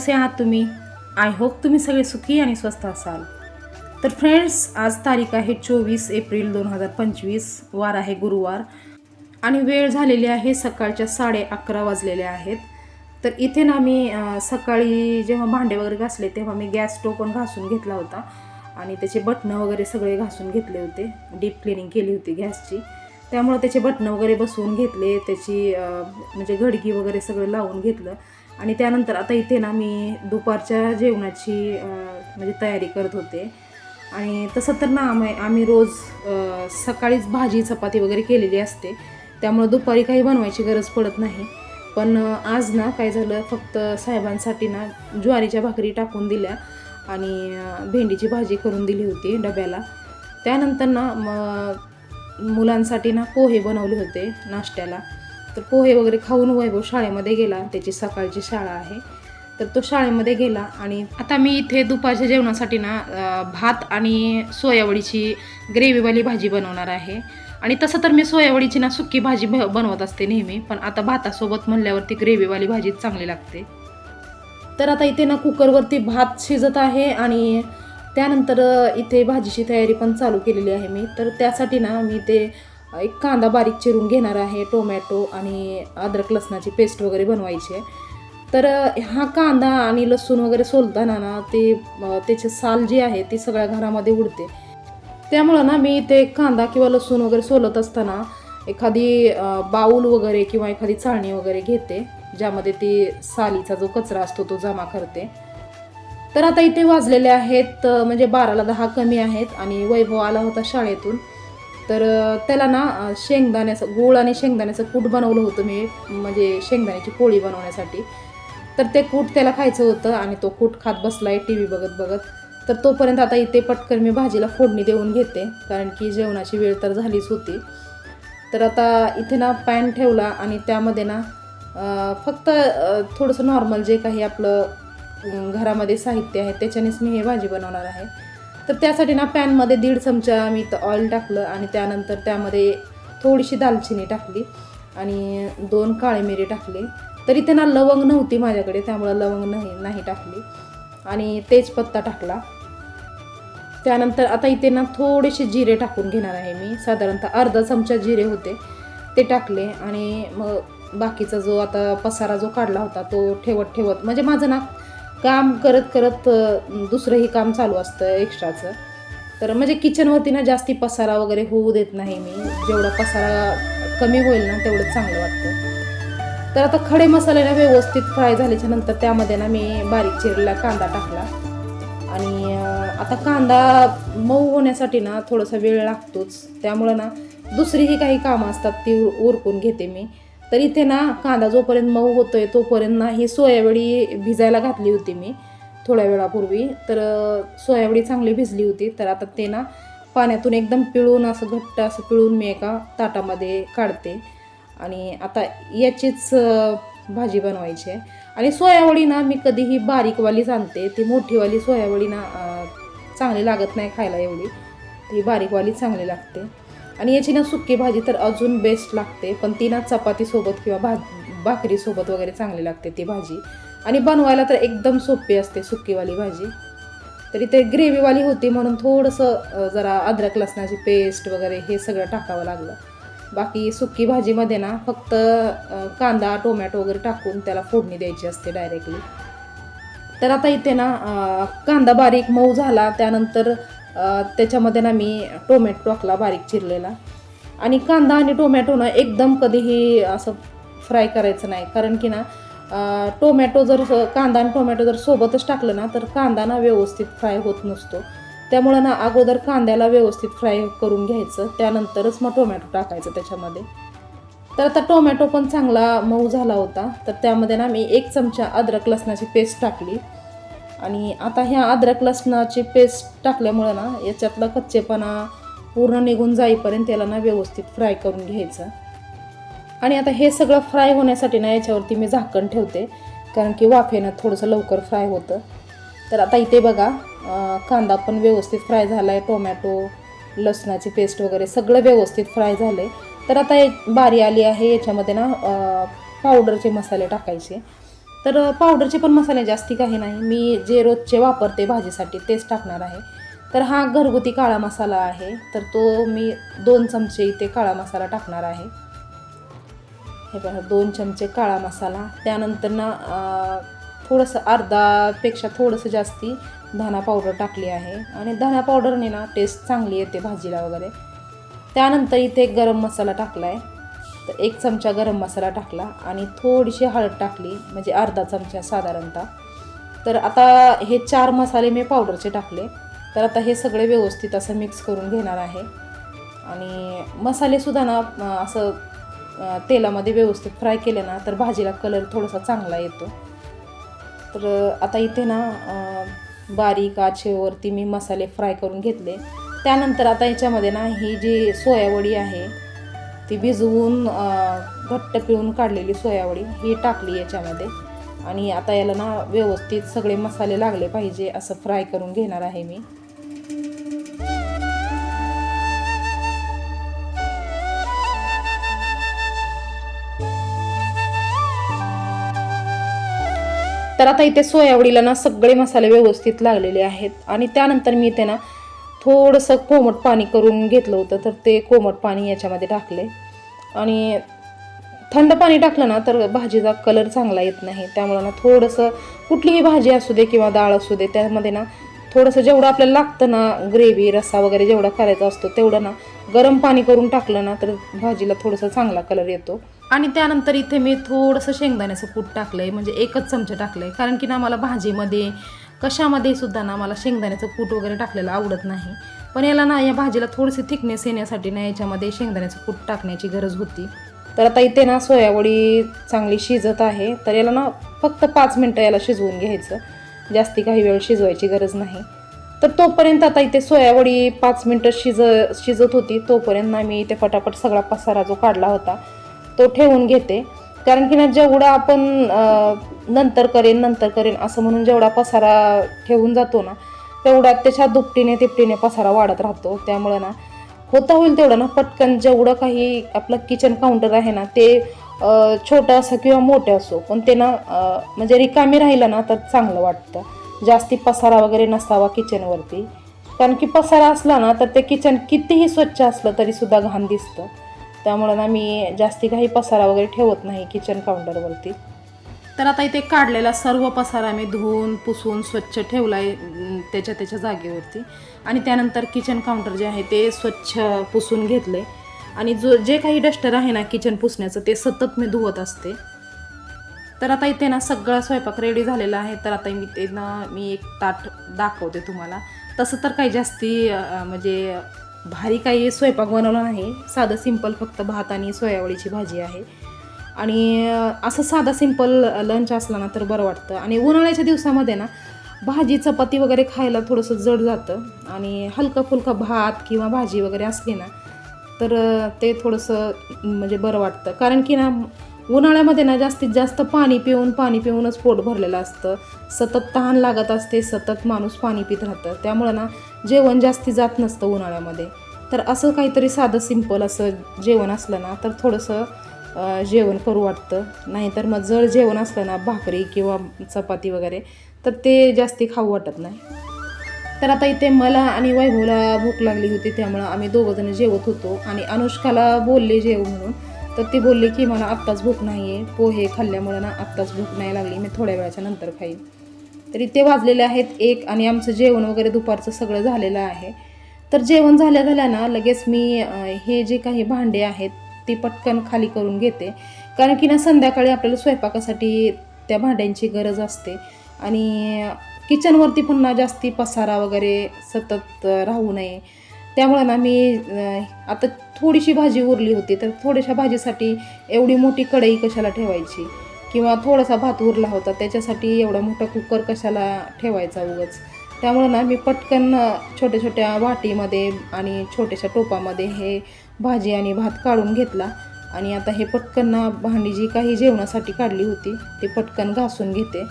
कसे आहात तुम्ही? आय होप तुम्ही सगळे सुखी आणि स्वस्त असाल. तर फ्रेंड्स आज तारीख आहे चोवीस एप्रिल दोन हजार पंचवीस. वार आहे गुरुवार. आणि वेळ झालेली आहे सकाळच्या साडे अकरा वाजलेल्या आहेत. तर इथे ना मी सकाळी जेव्हा भांडे वगैरे घासले तेव्हा मी गॅस स्टोव पण घासून घेतला होता. आणि त्याचे बटणं वगैरे सगळे घासून घेतले होते. डीप क्लिनिंग केली होती गॅसची. त्यामुळं त्याचे बटणं वगैरे बसवून घेतले. त्याची म्हणजे घडगी वगैरे सगळं लावून घेतलं. आणि त्यानंतर आता इथे ना मी दुपारच्या जेवणाची म्हणजे तयारी करत होते. आणि तसं तर ना आम्ही आम्ही रोज सकाळीच भाजी चपाती वगैरे केलेली असते. त्यामुळं दुपारी काही बनवायची गरज पडत नाही. पण आज ना काय झालं फक्त साहेबांसाठी ना ज्वारीच्या भाकरी टाकून दिल्या आणि भेंडीची भाजी करून दिली होती डब्याला. त्यानंतर ना मग मुलांसाठी ना पोहे बनवले होते नाश्त्याला. तर पोहे वगैरे खाऊन वैभव शाळेमध्ये गेला. त्याची सकाळची शाळा आहे. तर तो शाळेमध्ये गेला आणि आता मी इथे दुपारच्या जेवणासाठी ना भात आणि सोयावडीची ग्रेव्हीवाली भाजी बनवणार आहे. आणि तसं तर मी सोयावडीची ना सुकी भाजी भ बनवत असते नेहमी पण आता भातासोबत म्हणल्यावरती ग्रेव्हीवाली भाजी चांगली लागते. तर आता इथे ना कुकरवरती भात शिजत आहे आणि त्यानंतर इथे भाजीची तयारी पण चालू केलेली आहे मी. तर त्यासाठी ना मी ते एक कांदा बारीक चिरून घेणार आहे टोमॅटो आणि अद्रक लसणाची पेस्ट वगैरे बनवायची आहे. तर हा कांदा आणि लसूण वगैरे सोलताना ना ते त्याची साल जी आहे ती सगळ्या घरामध्ये उडते. त्यामुळं ना मी ते कांदा किंवा लसूण वगैरे सोलत असताना एखादी बाऊल वगैरे किंवा एखादी चाळणी वगैरे घेते ज्यामध्ये ती सालीचा जो कचरा असतो तो जमा करते. तर आता इथे वाजलेले आहेत म्हणजे बाराला दहा कमी आहेत आणि वैभव आला होता शाळेतून. तर त्याला ना शेंगदाण्याचं गूळ आणि शेंगदाण्याचं कूट बनवलं होतं मी म्हणजे शेंगदाण्याची पोळी बनवण्यासाठी. तर ते कूट त्याला खायचं होतं आणि तो कूट खात बसलाय टी व्ही बघत बघत. तर तोपर्यंत आता इथे पटकन मी भाजीला फोडणी देऊन घेते कारण की जेवणाची वेळ तर झालीच होती. तर आता इथे ना पॅन ठेवला आणि त्यामध्ये ना फक्त थोडंसं नॉर्मल जे काही आपलं घरामध्ये साहित्य आहे त्याच्यानेच मी हे भाजी बनवणार आहे. तर त्यासाठी ना पॅनमध्ये दीड चमचा मी तर ऑइल टाकलं आणि त्यानंतर त्यामध्ये थोडीशी दालचिनी टाकली आणि दोन काळे मिरे टाकले. तर इथे ना लवंग नव्हती माझ्याकडे त्यामुळं लवंग नाही नाही टाकली. आणि तेजपत्ता टाकला. त्यानंतर आता इथे ना थोडेसे जिरे टाकून घेणार आहे मी. साधारणतः अर्धा चमचा जिरे होते ते टाकले. आणि मग बाकीचा जो आता पसारा जो काढला होता तो ठेवत ठेवत म्हणजे माझं ना काम करत करत दुसरंही काम चालू असतं एक्स्ट्राचं तर म्हणजे किचनवरती ना जास्ती पसारा वगैरे होऊ देत नाही मी. जेवढा पसारा कमी होईल ना तेवढं चांगलं वाटतं. तर आता खडे मसाले ना व्यवस्थित फ्राय झाल्याच्यानंतर त्यामध्ये ना मी बारीक चिरलेला कांदा टाकला. आणि आता कांदा मऊ होण्यासाठी ना थोडासा वेळ लागतोच. त्यामुळं ना दुसरीही काही कामं असतात ती उरकून घेते मी. तर इथे ना कांदा जोपर्यंत मऊ होतोय तोपर्यंत ना ही सोयावेळी भिजायला घातली होती मी थोड्या वेळापूर्वी. तर अं, सोयावडी चांगली भिजली होती. तर आता ते ना पाण्यातून एकदम पिळून असं घट्ट असं पिळून मी एका ताटामध्ये काढते. आणि आता याचीच भाजी बनवायची आहे. आणि सोयावडी ना मी कधीही बारीकवालीच आणते. ती मोठीवाली सोयावडी ना चांगली लागत नाही खायला एवढी. ती बारीकवाली चांगली लागते. आणि याची ना सुकी भाजी तर अजून बेस्ट लागते. पण ती ना चपातीसोबत किंवा भा भाकरीसोबत वगैरे चांगली लागते ती भाजी. आणि बनवायला तर एकदम सोपी असते सुकीवाली भाजी. तरी ते ग्रेव्हीवाली होती म्हणून थोडंसं जरा अद्रक लसणाची पेस्ट वगैरे हे सगळं टाकावं लागलं. बाकी सुकी भाजीमध्ये ना फक्त कांदा टोमॅटो वगैरे टाकून त्याला फोडणी द्यायची असते डायरेक्टली तर आता इथे ना कांदा बारीक मऊ झाला. त्यानंतर त्याच्यामध्ये ना मी टोमॅटो टाकला बारीक चिरलेला. आणि कांदा आणि टोमॅटो ना एकदम कधीही असं फ्राय करायचं नाही. कारण की ना टोमॅटो जर कांदा आणि टोमॅटो जर सोबतच टाकलं ना तर कांदा ना व्यवस्थित फ्राय होत नसतो. त्यामुळं ना अगोदर कांद्याला व्यवस्थित फ्राय करून घ्यायचं. त्यानंतरच मग टोमॅटो टाकायचं त्याच्यामध्ये. तर आता टोमॅटो पण चांगला मऊ झाला होता. तर त्यामध्ये ना मी एक चमचा अद्रक लसणाची पेस्ट टाकली. आणि आता ह्या अद्रक लसणाची पेस्ट टाकल्यामुळं ना याच्यातला कच्चेपणा पूर्ण निघून जाईपर्यंत त्याला ना व्यवस्थित फ्राय करून घ्यायचं. आणि आता हे सगळं फ्राय होण्यासाठी ना याच्यावरती मी झाकण ठेवते कारण की वाफेनं थोडंसं लवकर फ्राय होतं. तर आता इथे बघा कांदा पण व्यवस्थित फ्राय झाला आहे टोमॅटो लसणाची पेस्ट वगैरे सगळं व्यवस्थित फ्राय झालं आहे तर आता एक बारी आली आहे याच्यामध्ये ना पावडरचे मसाले टाकायचे. तर पावडरचे पण मसाले जास्ती काही नाही. मी जे रोजचे वापरते भाजीसाठी तेच टाकणार आहे. तर हा घरगुती काळा मसाला आहे. तर तो मी दोन चमचे इथे काळा मसाला टाकणार आहे. हे बघा दोन चमचे काळा मसाला. त्यानंतर ना थोडंसं अर्धापेक्षा थोडंसं जास्ती धना पावडर टाकली आहे. आणि धना पावडरने ना टेस्ट चांगली येते भाजीला वगैरे. त्यानंतर इथे एक गरम मसाला टाकला आहे तर एक चमचा गरम मसाला टाकला आणि थोडीशी हळद टाकली म्हणजे अर्धा चमचा साधारणतः. तर आता हे चार मसाले मी पावडरचे टाकले. तर आता हे सगळे व्यवस्थित असं मिक्स करून घेणार आहे. आणि मसालेसुद्धा ना असं तेलामध्ये व्यवस्थित फ्राय केले ना तर भाजीला कलर थोडासा चांगला येतो. तर आता इथे ना बारीक आचेवरती मी मसाले फ्राय करून घेतले. त्यानंतर आता याच्यामध्ये ना ही जी सोयावडी आहे ती भिजवून घट्ट पिळून काढलेली सोयावडी ही टाकली याच्यामध्ये. आणि आता याला ना व्यवस्थित सगळे मसाले लागले पाहिजे असं फ्राय करून घेणार आहे मी. तर आता इथे सोयावडीला ना सगळे मसाले व्यवस्थित लागलेले आहेत. आणि त्यानंतर मी इथे ना थोडंसं कोमट पाणी करून घेतलं होतं तर ते कोमट पाणी याच्यामध्ये टाकले. आणि थंड पाणी टाकलं ना तर भाजीचा कलर चांगला येत नाही. त्यामुळं ना थोडंसं कुठलीही भाजी असू दे किंवा डाळ असू दे त्यामध्ये ना थोडंसं जेवढं आपल्याला लागतं ना ग्रेव्ही रस्सा वगैरे जेवढा करायचा असतो तेवढं ना गरम पाणी करून टाकलं ना तर भाजीला थोडंसं चांगला कलर येतो. आणि त्यानंतर इथे मी थोडंसं शेंगदाण्याचं कूट टाकलं आहे म्हणजे एकच चमचा टाकलं आहे कारण की ना मला भाजीमध्ये कशामध्ये सुद्धा ना मला शेंगदाण्याचं कूट वगैरे टाकलेलं आवडत नाही. पण याला ना या भाजीला थोडीशी थिकनेस येण्यासाठी ना याच्यामध्ये शेंगदाण्याचं कूट टाकण्याची गरज होती. तर आता इथे ना सोयावडी चांगली शिजत आहे. तर याला ना फक्त पाच मिनटं याला शिजवून घ्यायचं. जास्ती काही वेळ शिजवायची गरज नाही. तर तोपर्यंत आता इथे सोयावडी पाच मिनटं शिज शिजत होती. तोपर्यंत ना मी इथे फटाफट सगळा पसारा जो काढला होता तो ठेवून घेते. कारण की ना जेवढा आपण नंतर करेन नंतर करेन असं म्हणून जेवढा पसारा ठेवून जातो ना तेवढा त्याच्या दुपटीने तिपटीने पसारा वाढत राहतो. त्यामुळं ना होता होईल तेवढं ना पटकन जेवढं काही आपलं किचन काउंटर आहे ना ते छोटं असं किंवा मोठं असो पण ते ना म्हणजे रिकामी राहिलं ना तर चांगलं वाटतं. जास्ती पसारा वगैरे नसावा किचनवरती कारण की पसारा असला ना तर ते किचन कितीही स्वच्छ असलं तरी सुद्धा घाण दिसतं. त्यामुळं ना मी जास्ती काही पसारा वगैरे ठेवत नाही किचन काउंटरवरती तर आता इथे काढलेला सर्व पसारा मी धुवून पुसून स्वच्छ ठेवला आहे त्याच्या त्याच्या जागेवरती. आणि त्यानंतर किचन काउंटर जे आहे ते स्वच्छ पुसून घेतले आणि जो जे काही डस्टर आहे ना किचन पुसण्याचं ते सतत मी धुवत असते. तर आता इथे ना सगळा स्वयंपाक रेडी झालेला आहे. तर आता मी ते ना मी एक ताट दाखवते तुम्हाला. तसं तर काही जास्ती म्हणजे भारी काही स्वयंपाक बनवला नाही. साधं सिंपल फक्त भात आणि सोयावळीची भाजी आहे. आणि असं साधा सिंपल लंच असला ना तर बरं वाटतं. आणि उन्हाळ्याच्या दिवसामध्ये ना भाजी चपाती वगैरे खायला थोडंसं जड जातं. आणि हलका फुलका भात किंवा भाजी वगैरे असली ना तर ते थोडंसं म्हणजे बरं वाटतं. कारण की ना उन्हाळ्यामध्ये ना जास्तीत जास्त पाणी पिऊन पाणी पिऊनच पोट भरलेलं असतं. सतत तहान लागत असते सतत माणूस पाणी पित राहतं. त्यामुळं ना जेवण जास्ती जात नसतं उन्हाळ्यामध्ये. तर असं काहीतरी साधं सिंपल असं जेवण असलं ना तर थोडंसं जेवण करू वाटतं. नाहीतर मग जर जेवण असलं ना भाकरी किंवा चपाती वगैरे तर ते जास्ती खाऊ वाटत नाही. तर आता इथे मला आणि वैभवला भूक लागली होती त्यामुळं आम्ही दोघंजण जेवत होतो. आणि अनुष्काला बोलले जेव म्हणून. तर ती बोलली की मला आत्ताच भूक नाही आहे पोहे खाल्ल्यामुळं ना आत्ताच भूक नाही लागली. मी थोड्या वेळाच्या नंतर खाईन. तरी ते वाजलेले आहेत एक आणि आमचं जेवण वगैरे दुपारचं सगळं झालेलं आहे. तर जेवण झाल्या झाल्या ना लगेच मी हे जे काही भांडे आहेत ती पटकन खाली करून घेते. कारण की ना संध्याकाळी आपल्याला स्वयंपाकासाठी त्या भांड्यांची गरज असते. आणि किचनवरती पण ना जास्ती पसारा वगैरे सतत राहू नये. त्यामुळं ना मी आता थोडीशी भाजी उरली होती तर थोड्याशा भाजीसाठी एवढी मोठी कढई कशाला ठेवायची? किंवा थोडासा भात उरला होता त्याच्यासाठी एवढा मोठा कुकर कशाला ठेवायचा उगाच? त्यामुळं ना मी पटकन छोट्या छोट्या वाटीमध्ये आणि छोट्याशा टोपामध्ये हे भाजी आणि भात काढून घेतला. आणि आता हे पटकन ना भांडी जी काही जेवणासाठी काढली होती ते पटकन घासून घेते.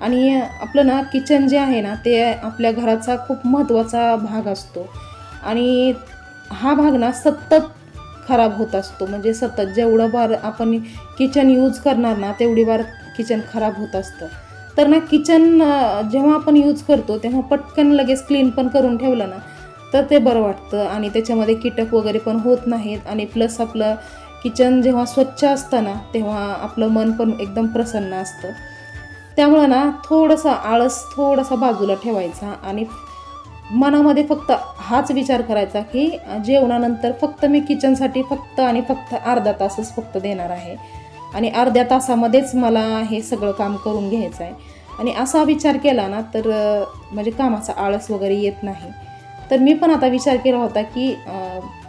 आणि आपलं ना किचन जे आहे ना ते आपल्या घराचा खूप महत्त्वाचा भाग असतो. आणि हा भाग ना सतत खराब होत असतो. म्हणजे सतत जेवढं बार आपण किचन यूज करणार ना तेवढी बार किचन खराब होत असतं. तर ना किचन जेव्हा आपण यूज करतो तेव्हा पटकन लगेच क्लीन पण करून ठेवलं ना तर ते बरं वाटतं. आणि त्याच्यामध्ये कीटक वगैरे पण होत नाहीत. आणि प्लस आपलं किचन जेव्हा स्वच्छ असतं ना तेव्हा आपलं मन पण एकदम प्रसन्न असतं. त्यामुळं ना थोडंसं आळस थोडासा बाजूला ठेवायचा आणि मनामध्ये फक्त हाच विचार करायचा की जेवणानंतर फक्त मी किचनसाठी फक्त आणि फक्त अर्धा तासच फक्त देणार आहे. आणि अर्ध्या तासामध्येच मला हे सगळं काम करून घ्यायचं आहे. आणि असा विचार केला ना तर म्हणजे कामाचा आळस वगैरे येत नाही. तर मी पण आता विचार केला होता की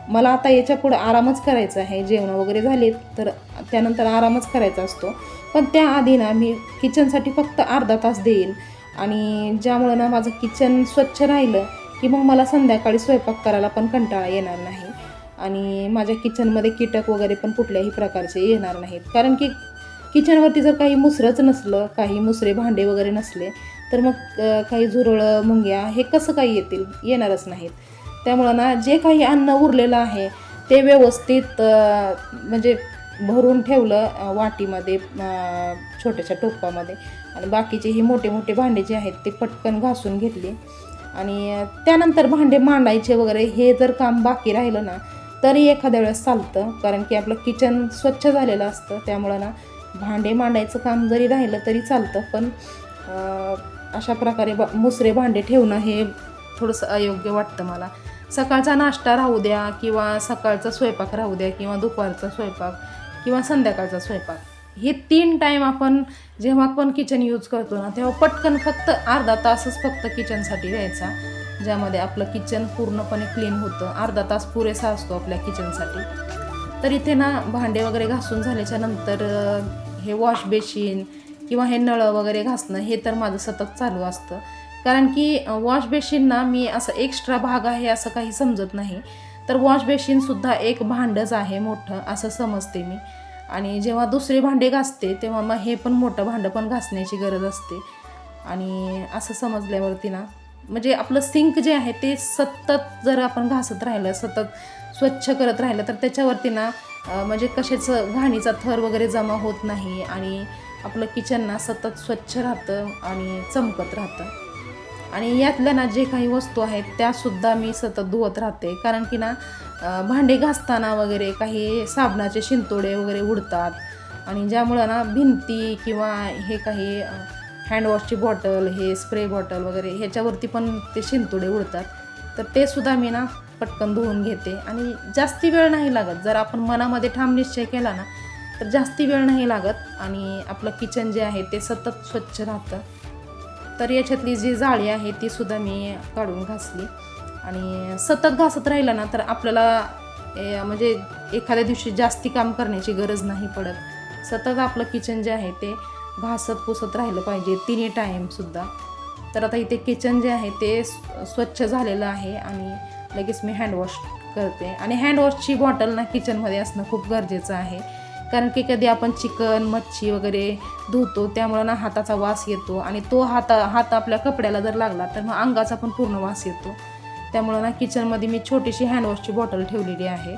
मला आता याच्या पुढं आरामच करायचा आहे. जेवणं वगैरे झाले तर त्यानंतर आरामच करायचा असतो. पण त्याआधी ना मी किचनसाठी फक्त अर्धा तास देईन. आणि ज्यामुळं ना माझं किचन स्वच्छ राहिलं की मग मला संध्याकाळी स्वयंपाक करायला पण कंटाळा येणार नाही. आणि माझ्या किचनमध्ये कीटक वगैरे पण कुठल्याही प्रकारचे येणार नाहीत. कारण की किचनवरती जर काही मुसरंच नसलं काही मुसरे भांडे वगैरे नसले तर मग काही झुरळं मुंग्या हे कसं काही येतील? येणारच नाहीत. त्यामुळं ना जे काही अन्न उरलेलं आहे ते व्यवस्थित म्हणजे भरून ठेवलं वाटीमध्ये छोट्याशा टोपामध्ये. आणि बाकीचे हे मोठे मोठे भांडे जे आहेत ते पटकन घासून घेतले. आणि त्यानंतर भांडे मांडायचे वगैरे हे जर काम बाकी राहिलं ना तरी एखाद्या वेळेस चालतं. कारण की आपलं किचन स्वच्छ झालेलं असतं. त्यामुळं ना भांडे मांडायचं काम जरी राहिलं तरी चालतं. पण अशा प्रकारे बा मुसरे भांडे ठेवणं हे थोडंसं अयोग्य वाटतं मला. सकाळचा नाश्ता राहू द्या किंवा सकाळचा स्वयंपाक राहू द्या किंवा दुपारचा स्वयंपाक. किंवा संध्याकाळचा स्वयंपाक. हे तीन टाईम आपण जेव्हा पण किचन यूज करतो ना तेव्हा पटकन फक्त अर्धा तासच फक्त किचनसाठी द्यायचा. ज्यामध्ये आपलं किचन पूर्णपणे क्लीन होतं. अर्धा तास पुरेसा असतो आपल्या किचनसाठी तर इथे ना भांडे वगैरे घासून झाल्याच्यानंतर हे वॉश बेसिन किंवा हे नळं वगैरे घासणं हे तर माझं सतत चालू असतं. कारण की वॉश बेसिनना मी असं एक्स्ट्रा भाग आहे असं काही समजत नाही. तर वॉश बेसिनसुद्धा एक भांडंच आहे मोठं असं समजते मी. आणि जेव्हा दुसरे भांडे घासते तेव्हा मग हे पण मोठं भांडं पण घासण्याची गरज असते. आणि असं समजल्यावरती ना म्हणजे आपलं सिंक जे आहे ते सतत जर आपण घासत राहिलं सतत स्वच्छ करत राहिलं तर त्याच्यावरती ना म्हणजे कशाचं घाणीचा थर वगैरे जमा होत नाही आणि आपलं किचन ना सतत स्वच्छ राहतं आणि चमकत राहतं. आणि यातल्या ना जे काही वस्तू आहेत त्यासुद्धा मी सतत धुवत राहते. कारण की ना भांडे घासताना वगैरे काही साबणाचे शिंतोडे वगैरे उडतात. आणि ज्यामुळं ना भिंती किंवा हे काही हँडवॉशची बॉटल हे स्प्रे बॉटल वगैरे ह्याच्यावरती पण ते शिंतोडे उडतात. तर ते सुद्धा मी ना पटकन धुवून घेते. आणि जास्ती वेळ नाही लागत. जर आपण मनामध्ये ठाम निश्चय केला ना तर जास्ती वेळ नाही लागत. आणि आपलं किचन जे आहे ते सतत स्वच्छ राहतं. तर याच्यातली जी जाळी आहे ती सुद्धा मी काढून घासली. आणि सतत घासत राहिलं ना तर आपल्याला ए, म्हणजे एखाद्या दिवशी जास्ती काम करण्याची गरज नाही पडत. सतत आपलं किचन जे आहे ते घासत पुसत राहिलं पाहिजे तिन्ही टाईमसुद्धा तर आता इथे किचन जे आहे ते स्वच्छ झालेलं आहे आणि लगेच मी हँडवॉश करते. आणि हँडवॉशची बॉटल ना किचनमध्ये असणं खूप गरजेचं आहे. कारण की कधी आपण चिकन मच्छी वगैरे धुतो त्यामुळं ना हाताचा वास येतो आणि तो हाता हात आपल्या कपड्याला जर लागला तर मग अंगाचा पण पूर्ण वास येतो. त्यामुळं ना किचनमध्ये मी छोटीशी हँडवॉशची बॉटल ठेवलेली आहे.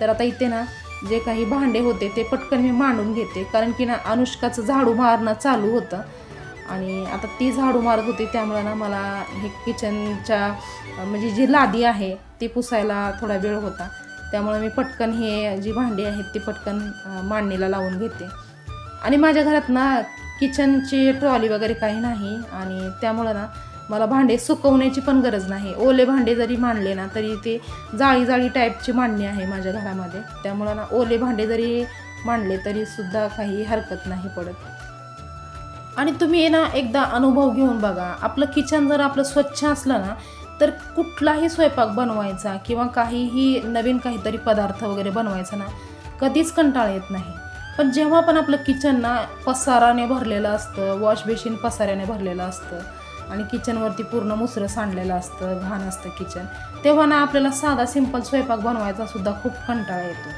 तर आता इथे ना जे काही भांडे होते ते पटकन मी मांडून घेते. कारण की ना अनुष्काचं झाडू मारणं चालू होतं. आणि आता ती झाडू मारत होती त्यामुळं ना मला हे किचनच्या म्हणजे जी लादी आहे ती पुसायला थोडा वेळ होता. त्यामुळे मी पटकन हे जी भांडी आहेत ती पटकन मांडणीला लावून घेते. आणि माझ्या घरात ना किचनची ट्रॉली वगैरे काही नाही आणि त्यामुळं ना मला भांडे सुकवण्याची पण गरज नाही. ओले भांडे जरी मांडले ना तरी ते जाळी जाळी टाईपची मांडणी आहे माझ्या घरामध्ये. त्यामुळं ना ओले भांडे जरी मांडले तरी सुद्धा काही हरकत नाही पडत. आणि तुम्ही ना एकदा अनुभव घेऊन बघा. आपलं किचन जर आपलं स्वच्छ असलं ना तर कुठलाही स्वयंपाक बनवायचा किंवा काहीही नवीन काहीतरी पदार्थ वगैरे बनवायचा ना कधीच कंटाळा येत नाही. पण जेव्हा पण आपलं किचन ना पसाराने भरलेलं असतं वॉश बेसिन पसाऱ्याने भरलेलं असतं आणि किचनवरती पूर्ण मुसरं सांडलेलं असतं घाण असतं किचन तेव्हा ना आपल्याला साधा सिंपल स्वयंपाक बनवायचा सुद्धा खूप कंटाळा येतो.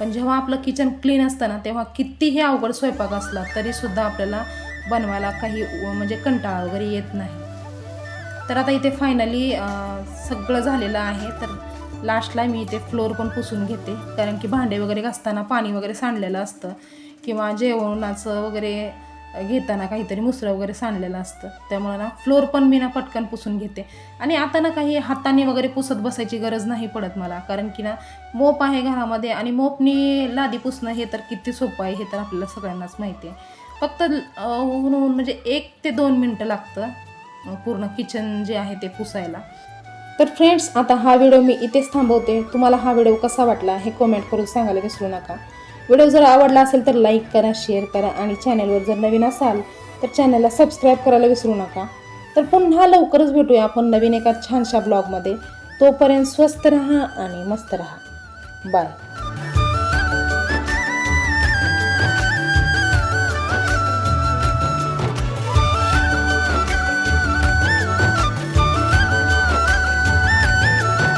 पण जेव्हा आपलं किचन क्लीन असतं ना तेव्हा कितीही अवघड स्वयंपाक असला तरीसुद्धा आपल्याला बनवायला काही म्हणजे कंटाळा वगैरे येत नाही. तर आता इथे फायनली सगळं झालेलं आहे. तर लास्टला मी इथे फ्लोअर पण पुसून घेते. कारण की भांडे वगैरे घासताना पाणी वगैरे सांडलेलं असतं. किंवा जेवणाचं वगैरे घेताना काहीतरी मुसरं वगैरे सांडलेलं असतं. त्यामुळे ना फ्लोअर पण मी ना पटकन पुसून घेते. आणि आता ना काही हाताने वगैरे पुसत बसायची गरज नाही पडत मला. कारण की ना मोप आहे घरामध्ये आणि मोपनी लादी पुसणं हे तर किती सोपं आहे हे तर आपल्याला सगळ्यांनाच माहिती आहे. फक्त अं, ऊन म्हणजे एक ते दोन मिनटं लागतं. पूर्ण किचन जे आहे ते पुसायला. तर फ्रेंड्स आता हा व्हिडिओ मी इथेच थांबवते. तुम्हाला हा व्हिडिओ कसा वाटला हे कमेंट करून सांगायला विसरू नका. व्हिडिओ जर आवडला असेल तर लाईक करा शेअर करा आणि चॅनलवर जर नवीन असाल तर चॅनलला सबस्क्राईब करायला विसरू नका. तर पुन्हा लवकरच भेटूया आपण नवीन एका छानशा ब्लॉगमध्ये तोपर्यंत स्वस्त रहा आणि मस्त रहा. बाय